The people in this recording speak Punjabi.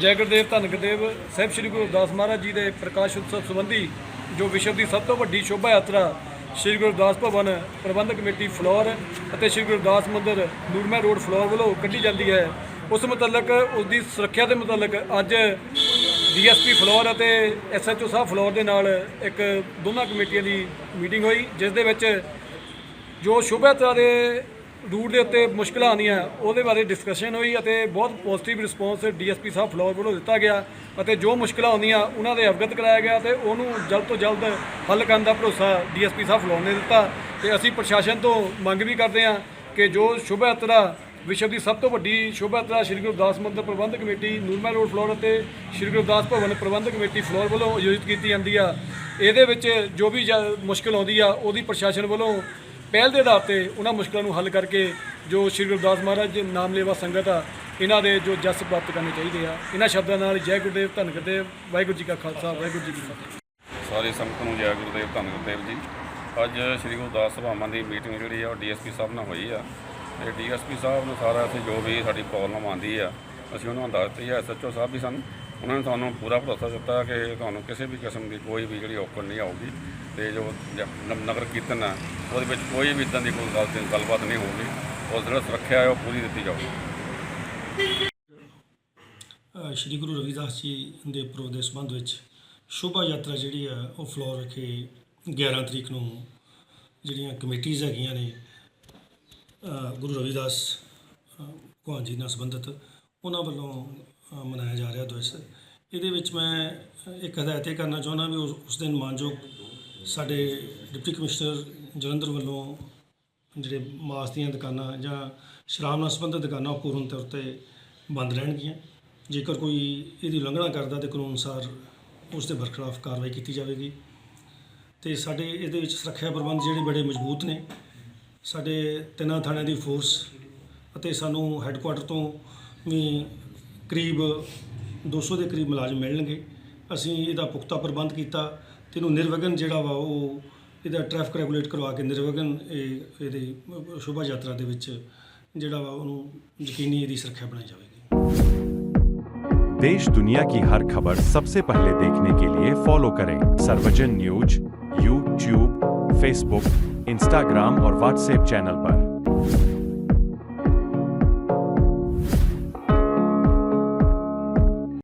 ਜੈ ਗੁਰਦੇਵ, ਧੰਨ ਗੁਰਦੇਵ। ਸਾਹਿਬ ਸ੍ਰੀ ਗੁਰੂ ਅਰਦਾਸ ਮਹਾਰਾਜ ਜੀ ਦੇ ਪ੍ਰਕਾਸ਼ ਉਤਸਵ ਸੰਬੰਧੀ ਜੋ ਵਿਸ਼ਵ ਦੀ ਸਭ ਤੋਂ ਵੱਡੀ ਸ਼ੋਭਾ ਯਾਤਰਾ ਸ੍ਰੀ ਗੁਰਦਾਸ ਭਵਨ ਪ੍ਰਬੰਧਕ ਕਮੇਟੀ ਫਲੋਰ ਅਤੇ ਸ੍ਰੀ ਗੁਰਦਾਸ ਅਰਦਾਸ ਮੰਦਿਰ ਨੂਰਮਹਿ ਰੋਡ ਫਲੋਰ ਵੱਲੋਂ ਕੱਢੀ ਜਾਂਦੀ ਹੈ। ਉਸ ਮੁਤਲਕ, ਉਸ ਦੀ ਸੁਰੱਖਿਆ ਦੇ ਮੁਤਲਕ ਅੱਜ ਡੀਐਸਪੀ ਫਲੋਰ ਅਤੇ ਐਸਐਚਓ ਸਾਹਿਬ ਫਲੋਰ ਦੇ ਨਾਲ ਇੱਕ ਦੋਨਾਂ ਕਮੇਟੀਆਂ ਦੀ ਮੀਟਿੰਗ ਹੋਈ, ਜਿਸ ਦੇ ਵਿੱਚ ਜੋ ਸ਼ੋਭਾ ਯਾਤਰਾ ਦੇ ਰੂਟ ਦੇ ਉੱਤੇ ਮੁਸ਼ਕਲਾਂ ਆਉਂਦੀਆਂ, ਉਹਦੇ ਬਾਰੇ ਡਿਸਕਸ਼ਨ ਹੋਈ ਅਤੇ ਬਹੁਤ ਪੋਜ਼ਿਟਿਵ ਰਿਸਪੌਂਸ ਡੀਐਸਪੀ ਸਾਹਿਬ ਫਲੋਰ ਵੱਲੋਂ ਦਿੱਤਾ ਗਿਆ ਅਤੇ ਜੋ ਮੁਸ਼ਕਲਾਂ ਆਉਂਦੀਆਂ, ਉਹਨਾਂ ਦੇ ਅਵਗਤ ਕਰਾਇਆ ਗਿਆ ਤੇ ਉਹਨੂੰ ਜਲਦ ਤੋਂ ਜਲਦ ਹੱਲ ਕਰਨ ਦਾ ਭਰੋਸਾ ਡੀਐਸਪੀ ਸਾਹਿਬ ਫਲੋਰ ਨੇ ਦਿੱਤਾ ਤੇ ਅਸੀਂ ਪ੍ਰਸ਼ਾਸਨ ਤੋਂ ਮੰਗ ਵੀ ਕਰਦੇ ਹਾਂ ਕਿ ਜੋ ਸ਼ੁਭ ਯਾਤਰਾ ਵਿਸ਼ਵ ਦੀ ਸਭ ਤੋਂ ਵੱਡੀ ਸ਼ੋਭਾ ਯਾਤਰਾ ਸ੍ਰੀ ਗੁਰੂ ਅਰਦਾਸ ਮੰਦਿਰ ਪ੍ਰਬੰਧਕ ਕਮੇਟੀ, ਨੂਰਮਹਿਲ ਰੋਡ ਫਲੋਰ ਅਤੇ ਸ੍ਰੀ ਗੁਰੂ ਅਰਦਾਸ ਭਵਨ ਪ੍ਰਬੰਧਕ ਕਮੇਟੀ ਫਲੋਰ ਵੱਲੋਂ ਆਯੋਜਿਤ ਕੀਤੀ ਜਾਂਦੀ ਆ। ਇਹਦੇ ਵਿੱਚ ਜੋ ਵੀ ਜ- ਮੁਸ਼ਕਲ ਆਉਂਦੀ ਆ, ਉਹਦੀ ਪ੍ਰਸ਼ਾਸਨ ਵੱਲੋਂ ਪਹਿਲ ਦੇ ਆਧਾਰ ਤੇ ਉਹਨਾਂ ਮੁਸ਼ਕਲਾਂ ਨੂੰ ਹੱਲ ਕਰਕੇ ਜੋ ਸ੍ਰੀ ਗੁਰਦਾਸ ਮਹਾਰਾਜ ਨਾਮਲੇਵਾ ਸੰਗਤ ਆ, ਇਹਨਾਂ ਦੇ ਜੋ ਜਸ ਪ੍ਰਾਪਤ ਕਰਨੇ ਚਾਹੀਦੇ ਆ। ਇਹਨਾਂ ਸ਼ਬਦਾਂ ਨਾਲ ਜੈ ਗੁਰਦੇਵ, ਧੰਨ ਗੁਰਦੇਵ, ਵਾਹਿਗੁਰੂ ਜੀ ਕਾ ਖਾਲਸਾ, ਵਾਹਿਗੁਰੂ ਜੀ ਕੀ ਫਤਿਹ। ਸਾਰੇ ਸੰਗਤ ਨੂੰ ਜੈ ਗੁਰਦੇਵ, ਧੰਨ ਗੁਰਦੇਵ ਜੀ। ਅੱਜ ਸ੍ਰੀ ਗੁਰਦਾਸ ਸਭਾਵਾਂ ਦੀ ਮੀਟਿੰਗ ਜਿਹੜੀ ਆ, ਉਹ ਡੀਐਸਪੀ ਸਾਹਿਬ ਨਾਲ ਹੋਈ ਆ। ਤੇ ਡੀਐਸਪੀ ਸਾਹਿਬ ਨੂੰ ਸਾਰਾ ਇੱਥੇ ਜੋ ਵੀ ਸਾਡੀ ਪ੍ਰੋਬਲਮ ਆਉਂਦੀ ਆ, ਅਸੀਂ ਉਹਨਾਂ ਨੂੰ ਦੱਸਤੀ ਆ। ਐਸਐਚਓ ਸਾਹਿਬ ਵੀ ਸਨ ਉਹਨਾਂ ਨੇ ਤੁਹਾਨੂੰ ਪੂਰਾ ਭਰੋਸਾ ਦਿੱਤਾ ਕਿ ਤੁਹਾਨੂੰ ਕਿਸੇ ਵੀ ਕਿਸਮ ਦੀ ਕੋਈ ਵੀ ਜਿਹੜੀ ਔਕੜ ਨਹੀਂ ਆਊਗੀ ਤੇ ਜੋ ਨ- ਨਗਰ ਕੀਰਤਨ ਆ ਉਹਦੇ ਵਿੱਚ ਕੋਈ ਵੀ ਇਦਾਂ ਦੀ ਕੋਈ ਗੱਲ ਗੱਲਬਾਤ ਨਹੀਂ ਹੋਊਗੀ। ਉਹ ਜਿਹੜਾ ਸੁਰੱਖਿਆ ਹੈ ਉਹ ਪੂਰੀ ਦਿੱਤੀ ਜਾਊਗੀ। ਅ, ਸ਼੍ਰੀ ਗੁਰੂ ਰਵਿਦਾਸ ਜੀ ਦੇ ਪੁਰਬ ਦੇ ਸੰਬੰਧ ਵਿੱਚ ਸ਼ੋਭਾ ਯਾਤਰਾ ਜਿਹੜੀ ਆ ਉਹ ਫਲੋਰ ਵਿਖੇ 11 ਤਰੀਕ ਨੂੰ ਜਿਹੜੀਆਂ ਕਮੇਟੀਆਂ ਹੈਗੀਆਂ ਨੇ ਅ, ਗੁਰੂ ਰਵਿਦਾਸ ਅ, ਭਗਵਾਨ ਜੀ ਨਾਲ ਸੰਬੰਧਿਤ ਉਹਨਾਂ ਵੱਲੋਂ ਮਨਾਇਆ ਜਾ ਰਿਹਾ ਦਿਵਸ। ਇਹਦੇ ਵਿੱਚ ਮੈਂ ਇੱਕ ਹਦਾਇਤ ਇਹ ਕਰਨਾ ਚਾਹੁੰਦਾ ਵੀ ਉਸ ਦਿਨ ਮਾਨਯੋਗ ਸਾਡੇ ਡਿਪਟੀ ਕਮਿਸ਼ਨਰ ਜਲੰਧਰ ਵੱਲੋਂ ਜਿਹੜੇ ਮਾਸ ਦੀਆਂ ਦੁਕਾਨਾਂ ਜਾਂ ਸ਼ਰਾਬ ਨਾਲ ਸੰਬੰਧਿਤ ਦੁਕਾਨਾਂ ਉਹ ਪੂਰਨ ਤੌਰ ਤੇ ਬੰਦ ਰਹਿਣਗੀਆਂ। ਜੇਕਰ ਕੋਈ ਇਹਦੀ ਉਲੰਘਣਾ ਕਰਦਾ ਤੇ ਕਾਨੂੰਨ ਅਨੁਸਾਰ ਉਸ ਦੇ ਬਰਖਲਾਫ ਕਾਰਵਾਈ ਕੀਤੀ ਜਾਵੇਗੀ। ਤੇ ਸਾਡੇ ਇਹਦੇ ਵਿੱਚ ਸੁਰੱਖਿਆ ਪ੍ਰਬੰਧ ਜਿਹੜੇ ਬੜੇ ਮਜ਼ਬੂਤ ਨੇ। ਸਾਡੇ ਤਿੰਨਾਂ ਥਾਣਿਆਂ ਦੀ ਫੋਰਸ ਅਤੇ ਸਾਨੂੰ ਹੈੱਡਕੁਆਟਰ ਤੋਂ ਵੀ ਕਰੀਬ 200 ਦੇ ਕਰੀਬ ਮੁਲਾਜ਼ਮ ਮਿਲਣਗੇ ਅਸੀਂ ਇਹਦਾ ਪੁਖਤਾ ਪ੍ਰਬੰਧ ਕੀਤਾ ਤੇ ਇਹਨੂੰ ਨਿਰਵਿਘਨ ਜਿਹੜਾ ਵਾ ਉਹ ਇਹਦਾ ਟ੍ਰੈਫਿਕ ਰੈਗੂਲੇਟ ਕਰਵਾ ਕੇ ਨਿਰਵਿਘਨ ਇਹ ਇਹਦੀ ਸ਼ੋਭਾ ਯਾਤਰਾ ਦੇ ਵਿੱਚ ਜਿਹੜਾ ਵਾ ਉਹਨੂੰ ਯਕੀਨੀ ਇਹਦੀ ਸੁਰੱਖਿਆ ਬਣਾਈ ਜਾਵੇਗੀ देश दुनिया की हर खबर सबसे पहले देखने के लिए फॉलो करें Sarvajan news YouTube Facebook Instagram और व्हाट्सएप चैनल पर